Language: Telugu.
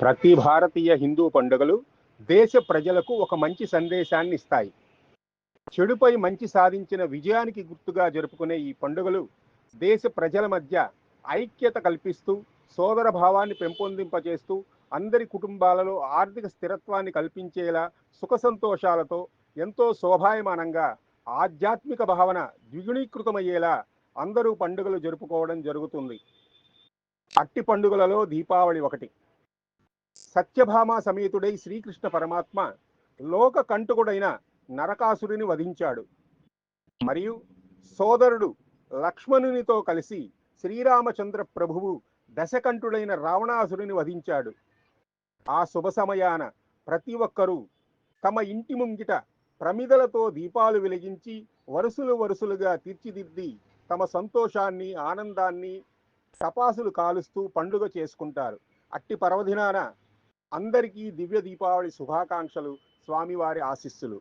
ప్రతి భారతీయ హిందూ పండుగలు దేశ ప్రజలకు ఒక మంచి సందేశాన్ని ఇస్తాయి. చెడుపై మంచి సాధించిన విజయానికి గుర్తుగా జరుపుకునే ఈ పండుగలు దేశ ప్రజల మధ్య ఐక్యత కల్పిస్తూ సోదర భావాన్ని పెంపొందింపజేస్తూ అందరి కుటుంబాలలో ఆర్థిక స్థిరత్వాన్ని కల్పించేలా సుఖ సంతోషాలతో ఎంతో శోభాయమానంగా ఆధ్యాత్మిక భావన ద్విగుణీకృతమయ్యేలా అందరూ పండుగలు జరుపుకోవడం జరుగుతుంది. అట్టి పండుగలలో దీపావళి ఒకటి. సత్యభామ సమేతుడై శ్రీకృష్ణ పరమాత్మ లోక కంటుకుడైన నరకాసురుని వధించాడు. మరియు సోదరుడు లక్ష్మణునితో కలిసి శ్రీరామచంద్ర ప్రభువు దశకంఠుడైన రావణాసురుని వధించాడు. ఆ శుభ సమయాన ప్రతి ఒక్కరూ తమ ఇంటి ముంగిట ప్రమిదలతో దీపాలు వెలిగించి వరుసలు వరుసలుగా తీర్చిదిద్ది తమ సంతోషాన్ని ఆనందాన్ని తపాసులు కాలుస్తూ పండుగ చేసుకుంటారు. అట్టి పర్వదినాన అందరికీ దివ్య దీపావళి శుభాకాంక్షలు స్వామివారి ఆశీస్సులు.